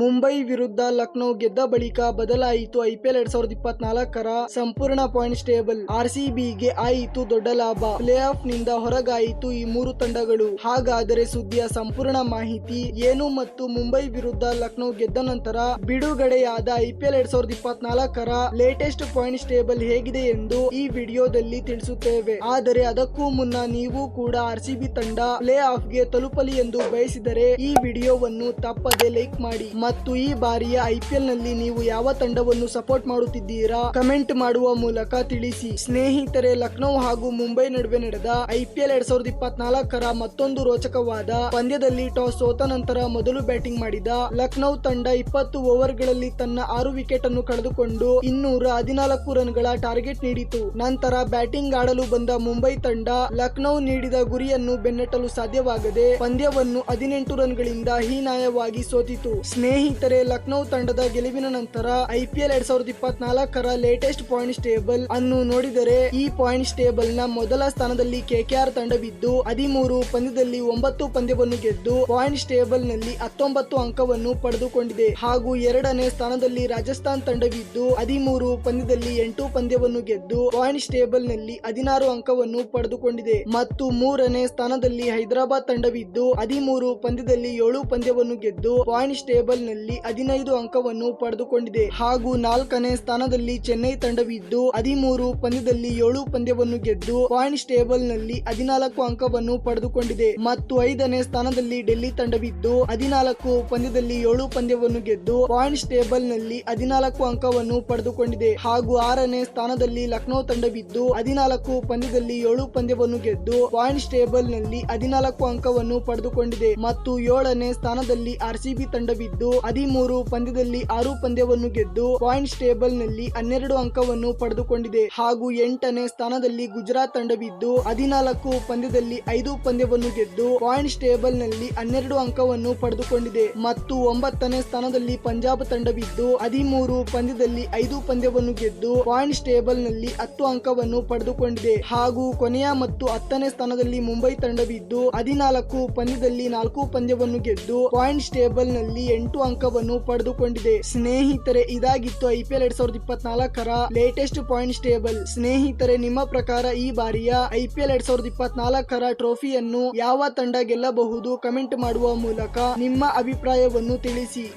ಮುಂಬೈ ವಿರುದ್ಧ ಲಕ್ನೋ ಗೆದ್ದ ಬಳಿಕ ಬದಲಾಯಿತು ಐಪಿಎಲ್ ಎರಡ್ ಸಾವಿರದ ಇಪ್ಪತ್ನಾಲ್ಕರ ಸಂಪೂರ್ಣ ಪಾಯಿಂಟ್ಸ್ ಟೇಬಲ್ಗೆ ಆಯಿತು ದೊಡ್ಡ ಲಾಭ. ಪ್ಲೇ ಆಫ್ನಿಂದ ಹೊರಗಾಯಿತು ಈ ಮೂರು ತಂಡಗಳು. ಹಾಗಾದರೆ ಸುದ್ದಿಯ ಸಂಪೂರ್ಣ ಮಾಹಿತಿ ಏನು ಮತ್ತು ಮುಂಬೈ ವಿರುದ್ಧ ಲಕ್ನೋ ಗೆದ್ದ ನಂತರ ಬಿಡುಗಡೆಯಾದ ಐಪಿಎಲ್ ಎರಡ್ ಸಾವಿರದ ಇಪ್ಪತ್ನಾಲ್ಕರ ಲೇಟೆಸ್ಟ್ ಪಾಯಿಂಟ್ಸ್ ಟೇಬಲ್ ಹೇಗಿದೆ ಎಂದು ಈ ವಿಡಿಯೋದಲ್ಲಿ ತಿಳಿಸುತ್ತೇವೆ. ಆದರೆ ಅದಕ್ಕೂ ಮುನ್ನ ನೀವು ಕೂಡ ಆರ್ ಸಿಬಿ ತಂಡ ಪ್ಲೇ ಆಫ್ಗೆ ತಲುಪಲಿ ಎಂದು ಬಯಸಿದರೆ ಈ ವಿಡಿಯೋವನ್ನು ತಪ್ಪದೆ ಲೈಕ್ ಮಾಡಿ. ಮತ್ತು ಈ ಬಾರಿಯ ಐಪಿಎಲ್ನಲ್ಲಿ ನೀವು ಯಾವ ತಂಡವನ್ನು ಸಪೋರ್ಟ್ ಮಾಡುತ್ತಿದ್ದೀರಾ? ಕಮೆಂಟ್ ಮಾಡುವ ಮೂಲಕ ತಿಳಿಸಿ. ಸ್ನೇಹಿತರೆ, ಲಕ್ನೋ ಹಾಗೂ ಮುಂಬೈ ನಡುವೆ ನಡೆದ ಐಪಿಎಲ್ ಎರಡ್ ಸಾವಿರದ ಇಪ್ಪತ್ನಾಲ್ಕರ ಮತ್ತೊಂದು ರೋಚಕವಾದ ಪಂದ್ಯದಲ್ಲಿ ಟಾಸ್ ಸೋತ ನಂತರ ಮೊದಲು ಬ್ಯಾಟಿಂಗ್ ಮಾಡಿದ ಲಕ್ನೋ ತಂಡ ಇಪ್ಪತ್ತು ಓವರ್ಗಳಲ್ಲಿ ತನ್ನ ಆರು ವಿಕೆಟ್ ಅನ್ನು ಕಳೆದುಕೊಂಡು ಇನ್ನೂರ ಹದಿನಾಲ್ಕು ರನ್ಗಳ ಟಾರ್ಗೆಟ್ ನೀಡಿತು. ನಂತರ ಬ್ಯಾಟಿಂಗ್ ಆಡಲು ಬಂದ ಮುಂಬೈ ತಂಡ ಲಕ್ನೋ ನೀಡಿದ ಗುರಿಯನ್ನು ಬೆನ್ನಟ್ಟಲು ಸಾಧ್ಯವಾಗದೆ ಪಂದ್ಯವನ್ನು ಹದಿನೆಂಟು ರನ್ಗಳಿಂದ ಹೀನಾಯವಾಗಿ ಸೋತಿತು. ಸ್ನೇಹಿತರೆ, ಲಕ್ನೋ ತಂಡದ ಗೆಲುವಿನ ನಂತರ ಐಪಿಎಲ್ ಎರಡ್ ಸಾವಿರದ ಇಪ್ಪತ್ನಾಲ್ಕರ ಲೇಟೆಸ್ಟ್ ಪಾಯಿಂಟ್ಸ್ ಟೇಬಲ್ ಅನ್ನು ನೋಡಿದರೆ, ಈ ಪಾಯಿಂಟ್ಸ್ ಟೇಬಲ್ನ ಮೊದಲ ಸ್ಥಾನದಲ್ಲಿ ಕೆಕೆಆರ್ ತಂಡವಿದ್ದು, ಹದಿಮೂರು ಪಂದ್ಯದಲ್ಲಿ ಒಂಬತ್ತು ಪಂದ್ಯವನ್ನು ಗೆದ್ದು ಪಾಯಿಂಟ್ಸ್ ಟೇಬಲ್ನಲ್ಲಿ ಹತ್ತೊಂಬತ್ತು ಅಂಕವನ್ನು ಪಡೆದುಕೊಂಡಿದೆ. ಹಾಗೂ ಎರಡನೇ ಸ್ಥಾನದಲ್ಲಿ ರಾಜಸ್ಥಾನ್ ತಂಡವಿದ್ದು, ಹದಿಮೂರು ಪಂದ್ಯದಲ್ಲಿ ಎಂಟು ಪಂದ್ಯವನ್ನು ಗೆದ್ದು ಪಾಯಿಂಟ್ಸ್ ಟೇಬಲ್ನಲ್ಲಿ ಹದಿನಾರು ಅಂಕವನ್ನು ಪಡೆದುಕೊಂಡಿದೆ. ಮತ್ತು ಮೂರನೇ ಸ್ಥಾನದಲ್ಲಿ ಹೈದರಾಬಾದ್ ತಂಡವಿದ್ದು, ಹದಿಮೂರು ಪಂದ್ಯದಲ್ಲಿ ಏಳು ಪಂದ್ಯವನ್ನು ಗೆದ್ದು ಪಾಯಿಂಟ್ಸ್ ಟೇಬಲ್ ನಲ್ಲಿ ಹದಿನೈದು ಅಂಕವನ್ನು ಪಡೆದುಕೊಂಡಿದೆ. ಹಾಗೂ ನಾಲ್ಕನೇ ಸ್ಥಾನದಲ್ಲಿ ಚೆನ್ನೈ ತಂಡವಿದ್ದು, ಹದಿಮೂರು ಪಂದ್ಯದಲ್ಲಿ ಏಳು ಪಂದ್ಯವನ್ನು ಗೆದ್ದು, ಪಾಯಿಂಟ್ಸ್ ಟೇಬಲ್ನಲ್ಲಿ ಹದಿನಾಲ್ಕು ಅಂಕವನ್ನು ಪಡೆದುಕೊಂಡಿದೆ. ಮತ್ತು ಐದನೇ ಸ್ಥಾನದಲ್ಲಿ ಡೆಲ್ಲಿ ತಂಡವಿದ್ದು, ಹದಿನಾಲ್ಕು ಪಂದ್ಯದಲ್ಲಿ ಏಳು ಪಂದ್ಯವನ್ನು ಗೆದ್ದು, ಪಾಯಿಂಟ್ಸ್ ಟೇಬಲ್ನಲ್ಲಿ ಹದಿನಾಲ್ಕು ಅಂಕವನ್ನು ಪಡೆದುಕೊಂಡಿದೆ. ಹಾಗೂ ಆರನೇ ಸ್ಥಾನದಲ್ಲಿ ಲಕ್ನೋ ತಂಡವಿದ್ದು, ಹದಿನಾಲ್ಕು ಪಂದ್ಯದಲ್ಲಿ ಏಳು ಪಂದ್ಯವನ್ನು ಗೆದ್ದು, ಪಾಯಿಂಟ್ಸ್ ಟೇಬಲ್ನಲ್ಲಿ ಹದಿನಾಲ್ಕು ಅಂಕವನ್ನು ಪಡೆದುಕೊಂಡಿದೆ. ಮತ್ತು ಏಳನೇ ಸ್ಥಾನದಲ್ಲಿ ಆರ್ಸಿಬಿ ತಂಡವಿದ್ದು ಹದಿಮೂರು ಪಂದ್ಯದಲ್ಲಿ ಆರು ಪಂದ್ಯವನ್ನು ಗೆದ್ದು ಪಾಯಿಂಟ್ಸ್ ಟೇಬಲ್ನಲ್ಲಿ ಹನ್ನೆರಡು ಅಂಕವನ್ನು ಪಡೆದುಕೊಂಡಿದೆ. ಹಾಗೂ ಎಂಟನೇ ಸ್ಥಾನದಲ್ಲಿ ಗುಜರಾತ್ ತಂಡವಿದ್ದು, ಹದಿನಾಲ್ಕು ಪಂದ್ಯದಲ್ಲಿ ಐದು ಪಂದ್ಯವನ್ನು ಗೆದ್ದು ಪಾಯಿಂಟ್ಸ್ ಟೇಬಲ್ನಲ್ಲಿ ಹನ್ನೆರಡು ಅಂಕವನ್ನು ಪಡೆದುಕೊಂಡಿದೆ. ಮತ್ತು ಒಂಬತ್ತನೇ ಸ್ಥಾನದಲ್ಲಿ ಪಂಜಾಬ್ ತಂಡವಿದ್ದು, ಹದಿಮೂರು ಪಂದ್ಯದಲ್ಲಿ ಐದು ಪಂದ್ಯವನ್ನು ಗೆದ್ದು ಪಾಯಿಂಟ್ಸ್ ಟೇಬಲ್ನಲ್ಲಿ ಹತ್ತು ಅಂಕವನ್ನು ಪಡೆದುಕೊಂಡಿದೆ. ಹಾಗೂ ಕೊನೆಯ ಮತ್ತು ಹತ್ತನೇ ಸ್ಥಾನದಲ್ಲಿ ಮುಂಬೈ ತಂಡವಿದ್ದು, ಹದಿನಾಲ್ಕು ಪಂದ್ಯದಲ್ಲಿ ನಾಲ್ಕು ಪಂದ್ಯವನ್ನು ಗೆದ್ದು ಪಾಯಿಂಟ್ಸ್ ಟೇಬಲ್ನಲ್ಲಿ ಎಂಟು ಅಂಕವನ್ನು ಪಡೆದುಕೊಂಡಿದೆ. ಸ್ನೇಹಿತರೆ, ಇದಾಗಿತ್ತು ಐಪಿಎಲ್ ಎರಡ್ ಸಾವಿರದ ಇಪ್ಪತ್ನಾಲ್ಕರ ಲೇಟೆಸ್ಟ್ ಪಾಯಿಂಟ್ಸ್ ಟೇಬಲ್ ಸ್ನೇಹಿತರೆ, ನಿಮ್ಮ ಪ್ರಕಾರ ಈ ಬಾರಿಯ ಐಪಿಎಲ್ ಎರಡ್ ಸಾವಿರದ ಇಪ್ಪತ್ನಾಲ್ಕರ ಟ್ರೋಫಿಯನ್ನು ಯಾವ ತಂಡ ಗೆಲ್ಲಬಹುದು? ಕಮೆಂಟ್ ಮಾಡುವ ಮೂಲಕ ನಿಮ್ಮ ಅಭಿಪ್ರಾಯವನ್ನು ತಿಳಿಸಿ.